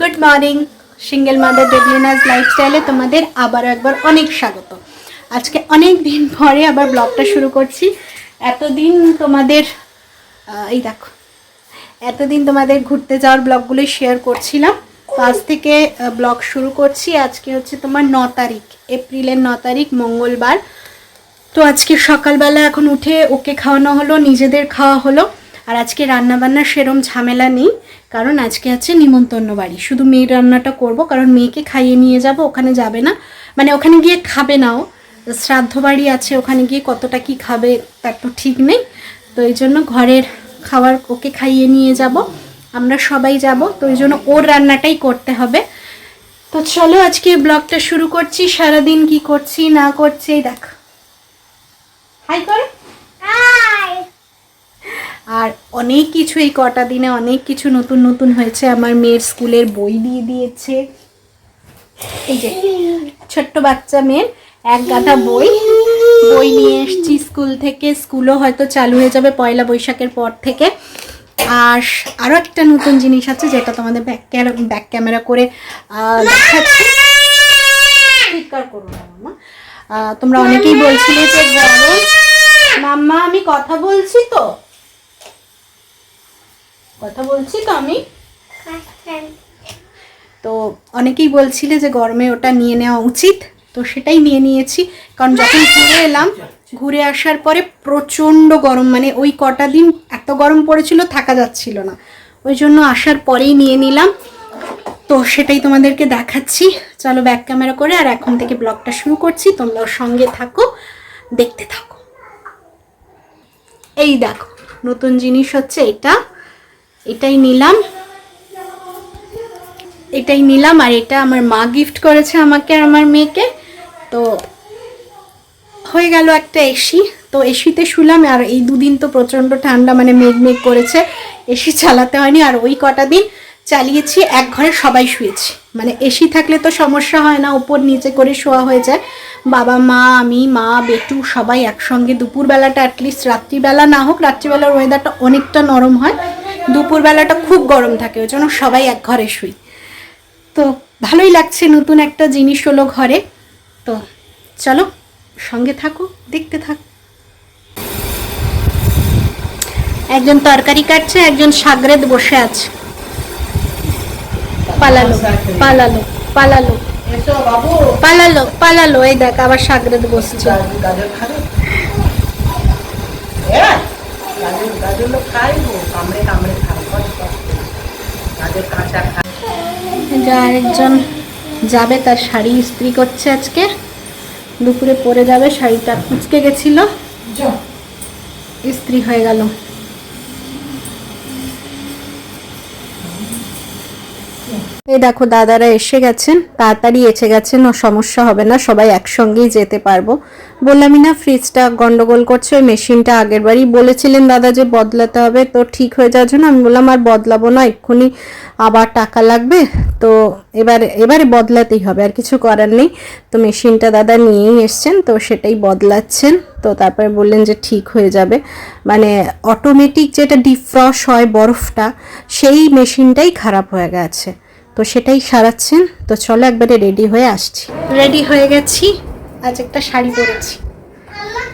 Good morning single mother Devlina's লাইফস্টাইলে তোমাদের আবার একবার অনেক স্বাগত। আজকে অনেক দিন পরে আবার ব্লগটা শুরু করছি। এতদিন তোমাদের এই দেখো, এতদিন তোমাদের ঘুরতে যাওয়ার ব্লগগুলো শেয়ার করছিলাম। আজ থেকে ব্লগ শুরু করছি। আজকে হচ্ছে তোমার ন তারিখ, এপ্রিলের ন তারিখ, মঙ্গলবার। তো আজকে সকালবেলা এখন উঠে ওকে খাওয়ানো হলো, নিজেদের খাওয়া হলো। আর আজকে রান্নাবান্নার সেরম ঝামেলা নেই। কারণ আজকে আছে নিমন্ত্রণ বাড়ি। শুধু মেয়ের রান্নাটা করব, কারণ মেয়েকে খাইয়ে নিয়ে যাব, ওখানে যাবে না। মানে ওখানে গিয়ে খাবে নাও। শ্রাদ্ধ বাড়ি আছে, ওখানে গিয়ে কতটা কি খাবে তার তো ঠিক নেই। তো এই জন্য ঘরের খাবার ওকে খাইয়ে নিয়ে যাব। আমরা সবাই যাব, তো এই জন্য ওর রান্নাটাই করতে হবে। তো চলো আজকে ব্লগটা শুরু করছি। সারাদিন কি করছি, না করছি দেখো। হাই করে। আর অনেক কিছু এই কটা দিনে অনেক কিছু নতুন নতুন হয়েছে। আমার মেয়ের স্কুলের বই দিয়ে দিয়েছে। এই যে, ছোট্ট বাচ্চা মেয়ের এক গাদা বই। বই নিয়ে এসছি স্কুল থেকে। স্কুলও হয়তো চালু হয়ে যাবে পয়লা বৈশাখের পর থেকে। আর আরও একটা নতুন জিনিস আছে যেটা তোমাদের ব্যাক ক্যামেরা ব্যাক ক্যামেরা করে দেখাচ্ছি। করো তোমরা অনেকেই বলছিলে যে মাম্মা, আমি কথা বলছি তো? কথা বলছি তো আমি? তো অনেকেই বলছিলে যে গরমে ওটা নিয়ে নেওয়া উচিত তো সেটাই নিয়ে নিয়েছি। কারণ যখন ঘুরে এলাম ঘুরে আসার পরে প্রচণ্ড গরম মানে ওই কটা দিন এত গরম পড়েছিল থাকা যাচ্ছিল না। ওই জন্য আসার পরেই নিয়ে নিলাম। তো সেটাই তোমাদেরকে দেখাচ্ছি। চলো ব্যাক ক্যামেরা করে আর এখন থেকে ব্লগটা শুরু করছি। তোমরাও সঙ্গে থাকো দেখতে থাকো। এই দেখো নতুন জিনিস হচ্ছে এটা। এটাই নিলাম। এটাই নিলাম আর এটা আমার মা গিফট করেছে আমাকে আর আমার মেয়েকে। তো হয়ে গেল একটা এসি। তো এসিতে শুলাম আর এই দুদিন তো প্রচণ্ড ঠান্ডা মানে মেঘ মেঘ করেছে। এসি চালাতে হয়নি আর ওই কটা দিন চালিয়েছি, এক ঘরে সবাই শুয়েছি। মানে এসি থাকলে তো সমস্যা হয় না উপর নিচে করে শোয়া হয়ে যায়। বাবা, মা, আমি, মা, বেটু সবাই একসঙ্গে দুপুরবেলাটা অ্যাটলিস্ট রাত্রিবেলা না হোক, রাত্রিবেলার ওয়েদারটা অনেকটা নরম হয়। দুপুরবেলাটা খুব গরম থাকে ওই জন্য সবাই এক ঘরে শুই। তো ভালোই লাগছে নতুন একটা জিনিস হলো ঘরে। তো চলো সঙ্গে থাকো দেখতে থাকো। একজন তরকারি কাটছে একজন সাগরেদ বসে আছে। পালালো পালালো পালালো। পালালো পালালো এই দেখ আবার সাগরেদ বসছে। খাই গো কামড়ে কামড়ে খাই কষ্ট। কাঁচা খাই যে আরেকজন যাবে তার শাড়ি ইস্ত্রি করছে আজকে। দুপুরে পরে যাবে শাড়িটা কুচকে গেছিল। ইস্ত্রি হয়ে গেল। এই দেখো, দাদারা এসে গেছেন, তাড়াতাড়ি এসে গেছেন, ও সমস্যা হবে না, সবাই একসঙ্গেই যেতে পারব। বললামই না ফ্রিজটা গন্ডগোল করছে, ওই মেশিনটা আগের বারই বলেছিলেন দাদা যে বদলাতে হবে, তো ঠিক হয়ে যাওয়ার জন্য আমি বললাম, আর বদলাবো না, এক্ষুনি আবার টাকা লাগবে, তো এবার, এবারে বদলাতেই হবে, আর কিছু করার নেই। তো মেশিনটা দাদা নিয়েই এসছেন, তো সেটাই বদলাচ্ছেন, তো তারপরে বললেন যে ঠিক হয়ে যাবে। মানে অটোমেটিক যেটা ডিফ্রস হয় বরফটা, সেই মেশিনটাই খারাপ হয়ে গেছে। তো সেটাই সারাচ্ছেন। তো চলো একবারে রেডি হয়ে আসছি। রেডি হয়ে গেছি। আজ একটা শাড়ি পরেছি।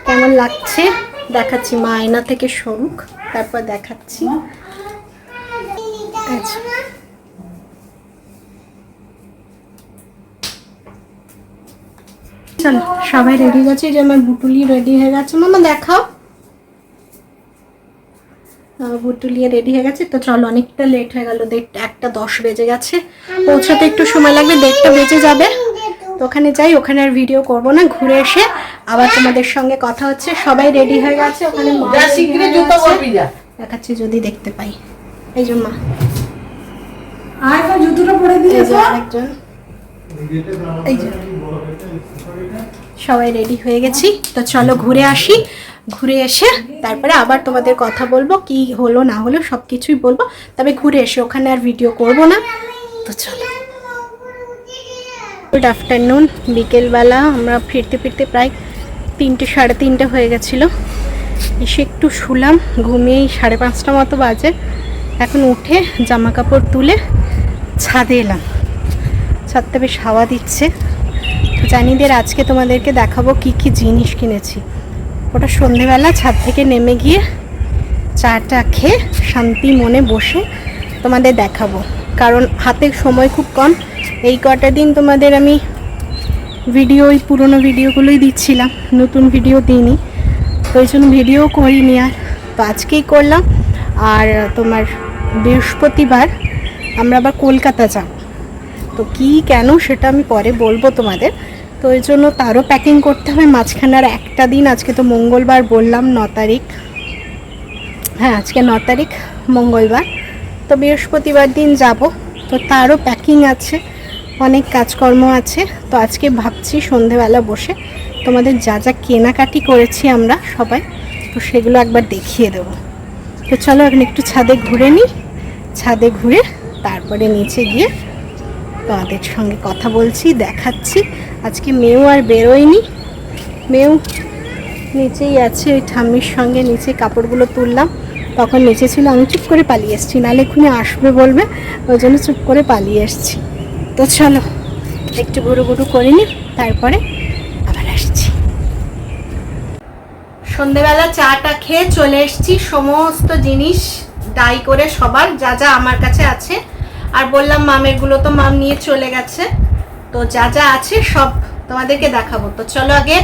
কেমন লাগছে? দেখাচ্ছি মা আয়না থেকে সরুক তারপর দেখাচ্ছি। আচ্ছা। চলো সবাই রেডি গেছে? যে আমার বুটুলি রেডি হয়ে গেছে। মামা দেখাও। বুটুলিয়ে রেডি হয়ে গেছে। তো চলো অনেকটা লেট হয়ে গেল। দেড়টা একটা দশ বেজে গেছে। পৌঁছাতে একটু সময় লাগবে দেড়টা বেজে যাবে। তো ওখানে যাই ওখানে আর ভিডিও করব না ঘুরে এসে আবার তোমাদের সঙ্গে কথা হচ্ছে। সবাই রেডি হয়ে গেছে ওখানে দেখাচ্ছি যদি দেখতে পাই। এই যে মা। আর তো জুতোটা পরে দিয়েছ এই যে সবাই রেডি হয়ে গেছি। তো চলো ঘুরে আসি। ঘুরে এসে তারপরে আবার তোমাদের কথা বলব, কি হলো না হলো সব কিছুই বলব। তবে ঘুরে এসে ওখানে আর ভিডিও করব না। তো চলো। গুড আফটারনুন বিকেলবেলা আমরা ফিরতে ফিরতে প্রায় তিনটে, সাড়ে তিনটে হয়ে গেছিল। এসে একটু শুলাম, ঘুমিয়েই সাড়ে পাঁচটা মতো বাজে। এখন উঠে জামা কাপড় তুলে ছাদে এলাম। ছাদটা বেশ হাওয়া দিচ্ছে। জানিদের আজকে তোমাদেরকে দেখাবো কি কি জিনিস কিনেছি। ওটা সন্ধেবেলা ছাদ থেকে নেমে গিয়ে চাটা খেয়ে শান্তি মনে বসে তোমাদের দেখাবো। কারণ হাতে সময় খুব কম। এই কটা দিন তোমাদের আমি ভিডিও ওই পুরোনো ভিডিওগুলোই দিচ্ছিলাম। নতুন ভিডিও দিইনি। তো ওই জন্য ভিডিও করিনি আর। তো আজকেই করলাম। আর তোমার বৃহস্পতিবার আমরা আবার কলকাতা যাব। তো কি, কেন সেটা আমি পরে বলব তোমাদের। তো ওই জন্য তারও প্যাকিং করতে হবে। মাঝখানে আর একটা দিন, আজকে তো মঙ্গলবার বললাম, ন তারিখ। হ্যাঁ আজকে ন তারিখ, মঙ্গলবার। তো বৃহস্পতিবার দিন যাব। তো তারও প্যাকিং আছে, অনেক কাজকর্ম আছে। তো আজকে ভাবছি সন্ধেবেলা বসে তোমাদের যা যা কেনাকাটি করেছি আমরা সবাই, তো সেগুলো একবার দেখিয়ে দেবো। তো চলো এখন একটু ছাদে ঘুরে নিই ছাদে ঘুরে তারপরে নিচে গিয়ে তোমাদের সঙ্গে কথা বলছি, দেখাচ্ছি। আজকে মেয়েও আর বেরোয়নি। মেয়েও নিচেই আছে, ওই ঠাম্মির সঙ্গে নিচে কাপড়গুলো তুললাম। তখন নিচে ছিল, আমি চুপ করে পালিয়ে এসেছি, নাহলে এক্ষুনি আসবে বলবে, ওই জন্য চুপ করে পালিয়ে এসেছি। তো চলো, একটু ঘুরু ঘুরু করে নি, তারপরে আবার আসছি। সন্ধেবেলা চাটা খেয়ে চলে এসেছি, সমস্ত জিনিস ডাই করে সবার, যা যা আমার কাছে আছে। আর বললাম মামেরগুলো তো মাম নিয়ে চলে গেছে। তো যা যা আছে সব তোমাদেরকে দেখাবো। তো চলো আগে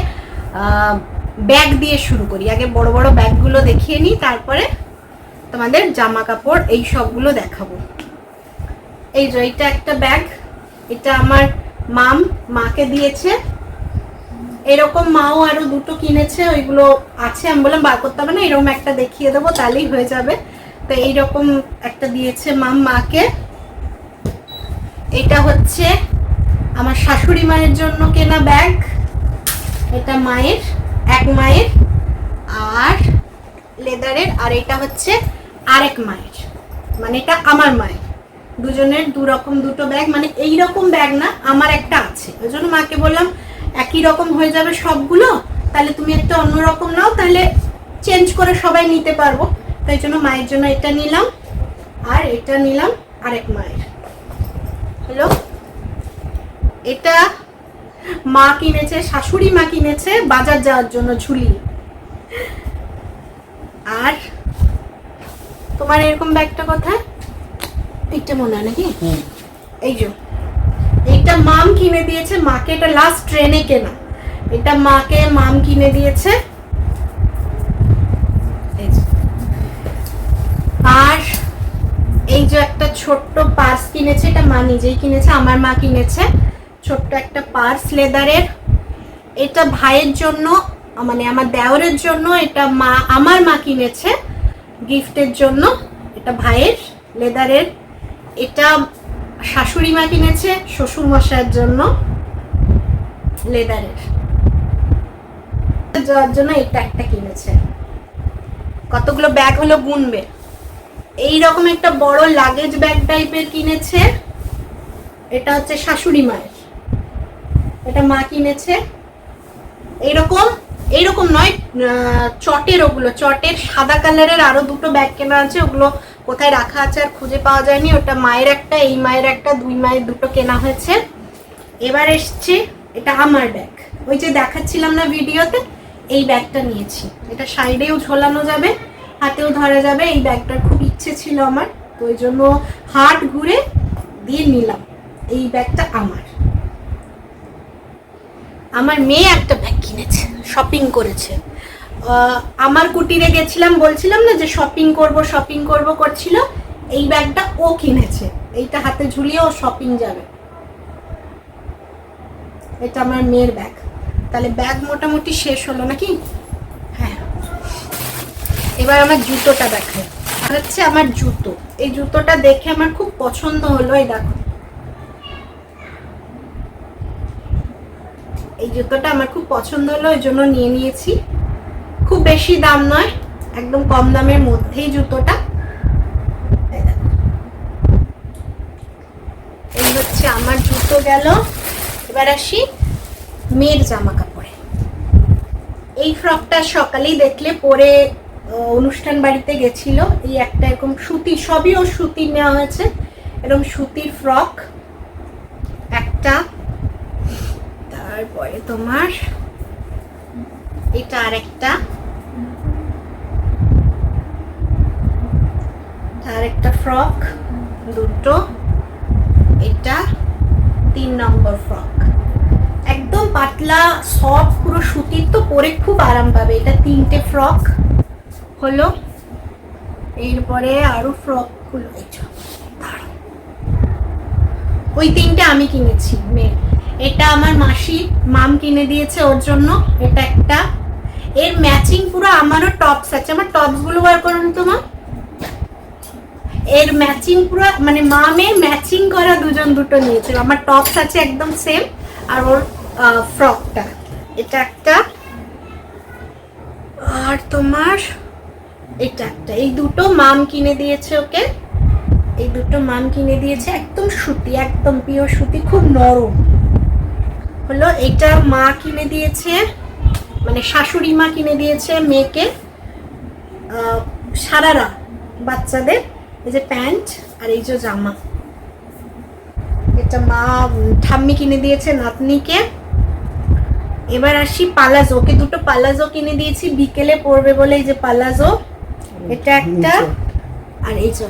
ব্যাগ দিয়ে শুরু করি। আগে বড় বড় ব্যাগগুলো দেখিয়ে নিই, তারপরে তোমাদের জামা কাপড় এই সবগুলো দেখাবো। এই যে এটা একটা ব্যাগ, এটা আমার মাম মাকে দিয়েছে। এরকম মাও আরও দুটো কিনেছে, ওইগুলো আছে, আমি বললাম বার করতে হবে না, এরকম একটা দেখিয়ে দেবো, তাহলেই হয়ে যাবে। তো এইরকম একটা দিয়েছে মাম মাকে। এটা হচ্ছে আমার শাশুড়ি মায়ের জন্য কেনা ব্যাগ। এটা মায়ের, এক মায়ের আর লেদারের, আর এটা হচ্ছে আরেক মায়ের। মানে এটা আমার মায়ের। দুজনের দু রকম দুটো ব্যাগ মানে এই রকম ব্যাগ না, আমার একটা আছে। ওই জন্য মাকে বললাম, একই রকম হয়ে যাবে সবগুলো, তাহলে তুমি একটা অন্য রকম নাও, তাহলে চেঞ্জ করে সবাই নিতে পারব। তাই জন্য মায়ের জন্য এটা নিলাম, আর এটা নিলাম আরেক মায়ের। হ্যালো? এটা মা কিনেছে শাশুড়ি মা কিনেছে বাজার যাওয়ার জন্য ঝুলি। আর তোমার এরকম ব্যাগটা কোথায়? এইটা মনে হয় নাকি? এই যে। এইটা মাম কিনে দিয়েছে মাকে এটা লাস্ট ট্রেনে কেনা। এটা মাকে মাম কিনে দিয়েছে। যে একটা ছোট্ট পার্স কিনেছে, এটা মা নিজেই কিনেছে, আমার মা কিনেছে। ছোট্ট একটা পার্স লেদারের। এটা ভাইয়ের জন্য মানে আমার দেওরের জন্য, এটা মা, আমার মা কিনেছে গিফটের জন্য। এটা ভাইয়ের লেদারের। এটা শাশুড়ি মা কিনেছে শ্বশুর মশাইয়ের জন্য লেদারের। যাওয়ার জন্য এটা একটা কিনেছে। কতগুলো ব্যাগ হলো গুনবে। এই রকম একটা বড় লাগেজ ব্যাগ টাইপের কিনেছে। এটা হচ্ছে শাশুড়ি মায়ের। এটা মা কিনেছে। এইরকম এইরকম নয় চটের ওগুলো। চটের সাদা কালারের আরও দুটো ব্যাগ কেনা আছে, ওগুলো কোথায় রাখা আছে আর খুঁজে পাওয়া যায়নি। ওটা মায়ের একটা, এই মায়ের একটা, দুই মায়ের দুটো কেনা হয়েছে। এবার এসছে, এটা আমার ব্যাগ ওই যে দেখাচ্ছিলাম না ভিডিওতে, এই ব্যাগটা নিয়েছি। এটা সাইডেও ঝোলানো যাবে, হাতেও ধরা যাবে, এই ব্যাগটার খুব ইচ্ছে ছিল আমার, তো ওই জন্য হাট ঘুরে দিয়ে নিলাম। এই ব্যাগটা আমার। আমার মেয়ে একটা ব্যাগ কিনেছে শপিং করেছে। আমার কুটিরে গেছিলাম, বলছিলাম না যে শপিং করব শপিং করব করছিল, এই ব্যাগটা ও কিনেছে। এইটা হাতে ঝুলিয়ে ও শপিং যাবে। এটা আমার মেয়ের ব্যাগ। তাহলে ব্যাগ মোটামুটি শেষ হলো নাকি? হ্যাঁ। এবার আমার জুতোটা আর হচ্ছে আমার জুতো। এই জুতোটা দেখে আমার খুব পছন্দ হলো, এই দেখো। এই জুতোটা আমার খুব পছন্দ হলো, ওই জন্য নিয়ে নিয়েছি। খুব বেশি দাম নয়, একদম কম দামের মধ্যেই জুতোটা। এই হচ্ছে আমার জুতো গেল। এবার আসি মেয়ের জামা কাপড়ে এই ফ্রকটা সকালেই দেখলে পরে অনুষ্ঠান বাড়িতে গেছিল। এই একটা এরকম সুতি, সবই ও সুতি নেওয়া হয়েছে। এরকম সুতির ফ্রক, একটা, তারপরে তোমার এটা আর একটা আর একটা ফ্রক, দুটো, এটা তিন নম্বর ফ্রক। একদম পাতলা, সফট, পুরো সুতির তো পরে খুব আরাম পাবে। এটা তিনটে ফ্রক। হলো। এরপরে আরও দাঁড়াও। ওই তিনটে আমি কিনেছি, মেয়ে। এটা আমার মাসি, মাম কিনে দিয়েছে ওর জন্য। এটা একটা। এর ম্যাচিং পুরো আমারও টপস আছে। আমার টপসগুলো বার করুন তো, মা। এর ম্যাচিং পুরো মানে মামের ম্যাচিং করা দুজন দুটো নিয়েছিল। আমার টপস আছে একদম সেম আর ওর ফ্রকটা এটা একটা। আর তোমার এটা একটা। এই দুটো মাম কিনে দিয়েছে ওকে। এই দুটো মাম কিনে দিয়েছে একদম সুতি, একদম পিওর সুতি, খুব নরম। হলো এটা মা কিনে দিয়েছে মানে শাশুড়ি মা কিনে দিয়েছে মেয়েকে। সারারা বাচ্চাদের, এই যে প্যান্ট আর এই যে জামা। এটা মা, ঠাম্মি কিনে দিয়েছে নাতনিকে। এবার আসি পালাজো। ওকে দুটো পালাজো কিনে দিয়েছি। বিকেলে পরবে বলে এই যে পালাজো। এটা একটা আর এই যে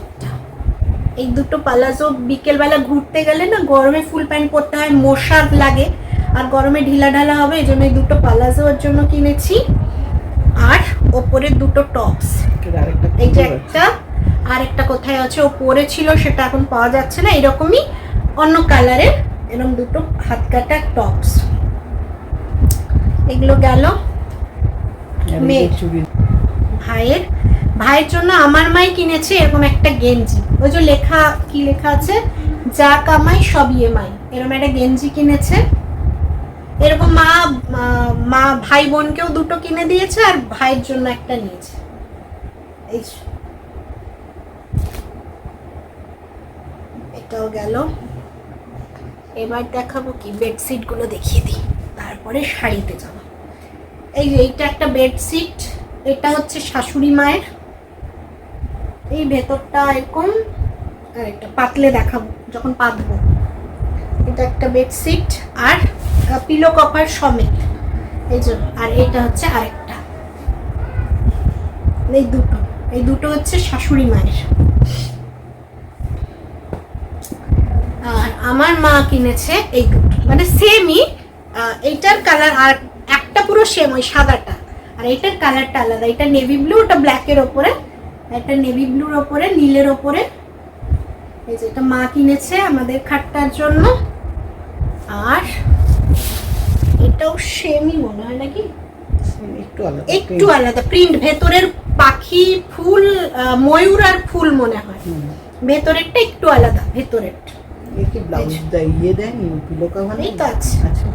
এই দুটো পালাজো বিকেলবেলা ঘুরতে গেলে না গরমে ফুল প্যান্ট পরতে হয় মশা লাগে। আর গরমে ঢিলা ঢালা হবে এই জন্য এই দুটো পালাজো ওর জন্য কিনেছি। আর ওপরে দুটো টপস। এই যে একটা আর একটা কোথায় আছে? ও পরেছিল সেটা এখন পাওয়া যাচ্ছে না এরকমই অন্য কালারের। এরকম দুটো হাত কাটা টপস। এগুলো গেল মেয়ের। ভাইয়ের। ভাইয়ের জন্য আমার মাই কিনেছে এরকম একটা গেঞ্জি। ওই যে লেখা, কি লেখা আছে? যা কামাই সব ইএমআই। এরকম একটা গেঞ্জি কিনেছে। এরকম মা, মা- ভাই বোনকেও দুটো কিনে দিয়েছে আর ভাইয়ের জন্য একটা নিয়েছে। এই এটাও গেল। এবার দেখাবো কি বেডশিটগুলো দেখিয়ে দিই। তারপরে শাড়িতে যাব। এই যে, এইটা একটা বেডশিট। এটা হচ্ছে শাশুড়ি মায়ের। এই ভেতরটা এরকম একটা পাতলে দেখাবো, যখন পাতবো। এটা একটা বেডশিট আর পিলো কভার সমেত। এই জন্য আর এটা হচ্ছে আরেকটা। এই দুটো এই দুটো হচ্ছে শাশুড়ি মায়ের। আর আমার মা কিনেছে এই দুটো। মানে সেমই এইটার কালার আর একটা পুরো সেম ওই সাদাটা। আর এইটার কালারটা আলাদা। এটা নেভি ব্লু ওটা ব্ল্যাকের ওপরে। একটা নেভি ব্লুর ওপরে নীলের ওপরে। এই যে এটা মা কিনেছে আমাদের খাটটার জন্য। আর এটাও সেমই মনে হয় নাকি? একটু আলাদা একটু আলাদা। প্রিন্ট ভেতরের পাখি ফুল ময়ূর আর ফুল মনে হয়। ভেতরেরটা একটু আলাদা এর দেয় ইয়ে। আচ্ছা।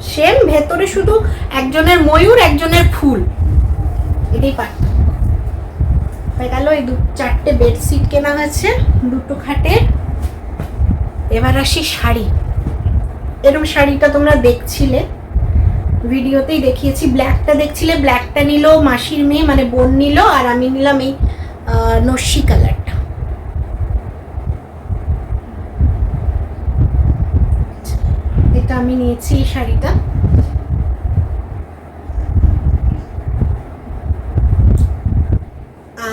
সেম ভেতরে শুধু একজনের ময়ূর একজনের ফুল। এটাই পার্থক্য। হয়ে গেল। এই দু চারটে বেডশিট কেনা হয়েছে দুটো খাটের এবার আসি শাড়ি। এরকম শাড়িটা তোমরা দেখছিলে? ভিডিওতেই দেখিয়েছি। ব্ল্যাকটা দেখছিলে? ব্ল্যাকটা নিল মাসির মেয়ে মানে বোন নিল, আর আমি নিলাম এই নস্যি কালারটা। এটা আমি নিয়েছি এই শাড়িটা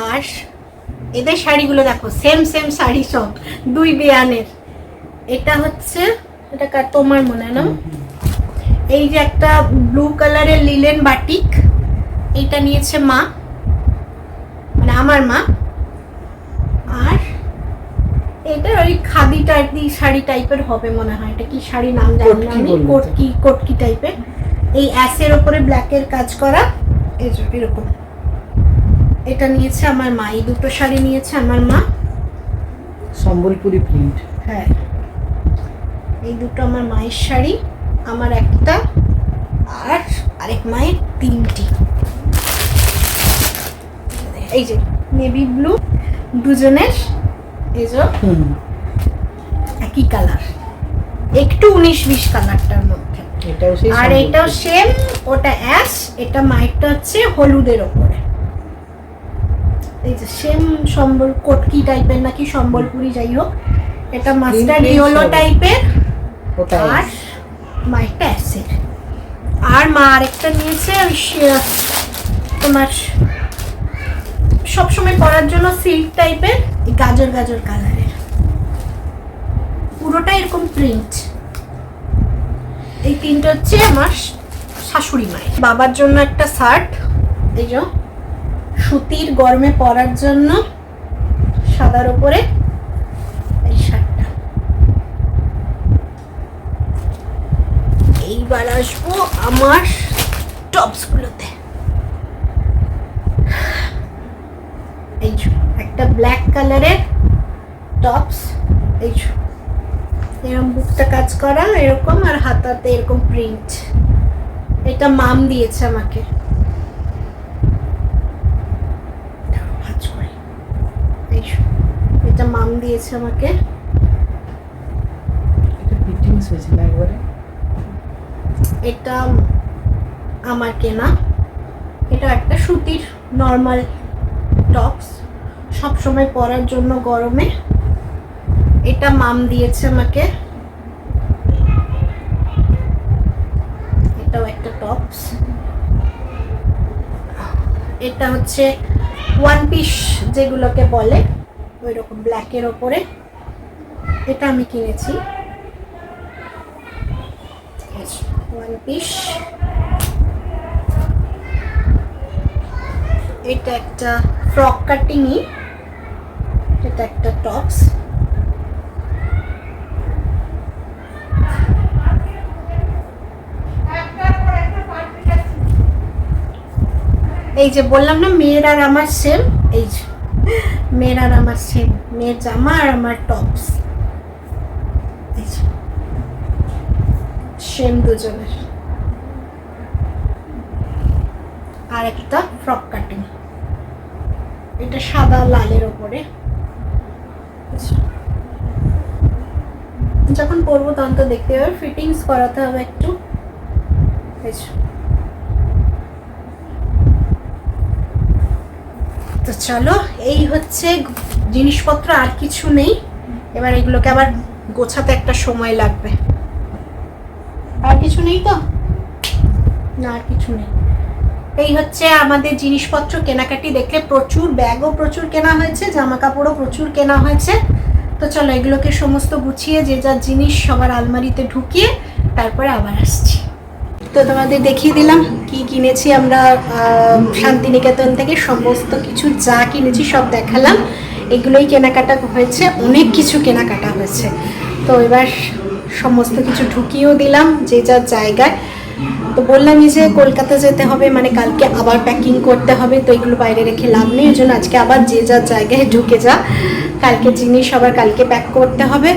আর এদের শাড়িগুলো দেখো সেম সেম শাড়ি সব দুই বেয়ানের। এটা হচ্ছে এটা তোমার মনে না? এই যে একটা ব্লু কালারের লিলেন বাটিক এইটা নিয়েছে মা মানে আমার মা। আর এটা ওই খাদি টাইপি শাড়ি টাইপের হবে মনে হয় এটা কি শাড়ি নাম জানি না কটকি আমি। কটকি কটকি টাইপের। এই অ্যাসের ওপরে ব্ল্যাকের কাজ করা এরকম। এটা নিয়েছে আমার মা এই দুটো শাড়ি নিয়েছে আমার মা। সম্বলপুরি প্রিন্ট। হ্যাঁ। এই দুটো আমার মায়ের শাড়ি আমার একটা আর আরেক মায়ের তিনটি। এই যে নেভি ব্লু দুজনের এই যে হুম। একই কালার একটু উনিশ বিশ কালারটার মধ্যে। আর। এটাও সেম ওটা অ্যাশ এটা মায়েরটা হচ্ছে হলুদের ওপরে। এই যে সেম সম্বল কটকি টাইপের নাকি সম্বলপুরি যাই হোক এটা মাস্টার্ড ইয়েলো টাইপের ওটা আর মা একটা আর মা আরেকটা নিয়েছে ওই তোমার সবসময় পরার জন্য সিল্ক টাইপের গাজর গাজর কালারের পুরোটা এরকম প্রিন্ট এই তিনটে হচ্ছে আমার শাশুড়ি মায়ের। বাবার জন্য একটা শার্ট এই যে। সুতির গরমে পরার জন্য সাদার ওপরে এই শার্টটা। এইবার আসব আমার টপসগুলোতে। এই একটা ব্ল্যাক কালারের টপস, এই এরকম বুকটা কাজ করা এরকম আর হাতাতে এরকম প্রিন্ট। এটা মাম দিয়েছে আমাকে দাঁড়াও, ভাঁজ করি। এই যে, এটা মাম দিয়েছে আমাকে। এটা ফিটিংস হয়েছিল একবারে? এটা আমার কেনা এটা একটা সুতির নর্মাল টপস সব সময় পরার জন্য গরমে। এটা মাম দিয়েছে আমাকে। এটাও একটা টপস এটা হচ্ছে ওয়ান পিস যেগুলোকে বলে। ওই রকম ব্ল্যাকের ওপরে। এটা আমি কিনেছি। ওয়ান পিস এটা একটা ফ্রক কাটিংই এটা একটা টপস এই যে বললাম না, মেয়ের আর আমার সেম এই মেয়ের আর আমার সেম মেয়ের জামা আর আমার টপস সেম দুজনের। আর একটা ফ্রক কাটিং এটা সাদা, লালের ওপরে। যখন পরবো তখন তো দেখতে হবে ফিটিংস করাতে হবে একটু এই যে। তো চলো, এই হচ্ছে জিনিসপত্র, আর কিছু নেই। এবার এগুলোকে আবার গোছাতে একটা সময় লাগবে। আর কিছু নেই তো? না, আর কিছু নেই। এই হচ্ছে আমাদের জিনিসপত্র কেনাকাটি। দেখলে প্রচুর ব্যাগও প্রচুর কেনা হয়েছে জামা কাপড়ও প্রচুর কেনা হয়েছে। তো চলো, এগুলোকে সমস্ত গুছিয়ে যে যার জিনিস সবার আলমারিতে ঢুকিয়ে তারপরে আবার আসছি। তো তোমাদের দেখিয়ে দিলাম কি কিনেছি আমরা শান্তিনিকেতন থেকে সমস্ত কিছু যা কিনেছি সব দেখালাম। এগুলোই কেনাকাটা হয়েছে, অনেক কিছু কেনাকাটা হয়েছে। তো এবার সমস্ত কিছু ঢুকিয়েও দিলাম যে যার জায়গায়। তো বললামই যে কলকাতা যেতে হবে মানে কালকে আবার প্যাকিং করতে হবে, তো এগুলো বাইরে রেখে লাভ নেই, ওই জন্য আজকে আবার যে যার জায়গায় ঢুকে যা। কালকে জিনিস আবার কালকে প্যাক করতে হবে।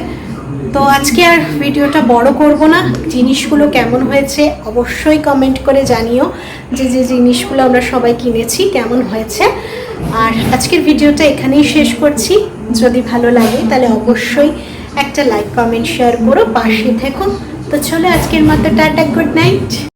তো আজকে আর ভিডিওটা বড় করব না। জিনিসগুলো কেমন হয়েছে অবশ্যই কমেন্ট করে জানিও যে যে জিনিসগুলো আমরা সবাই কিনেছি, কেমন হয়েছে। আর আজকের ভিডিওটা এখানেই শেষ করছি। যদি ভালো লাগে তাহলে অবশ্যই একটা লাইক কমেন্ট শেয়ার করো, পাশে থেকো। তো চলো আজকের মতো টাটা গুড নাইট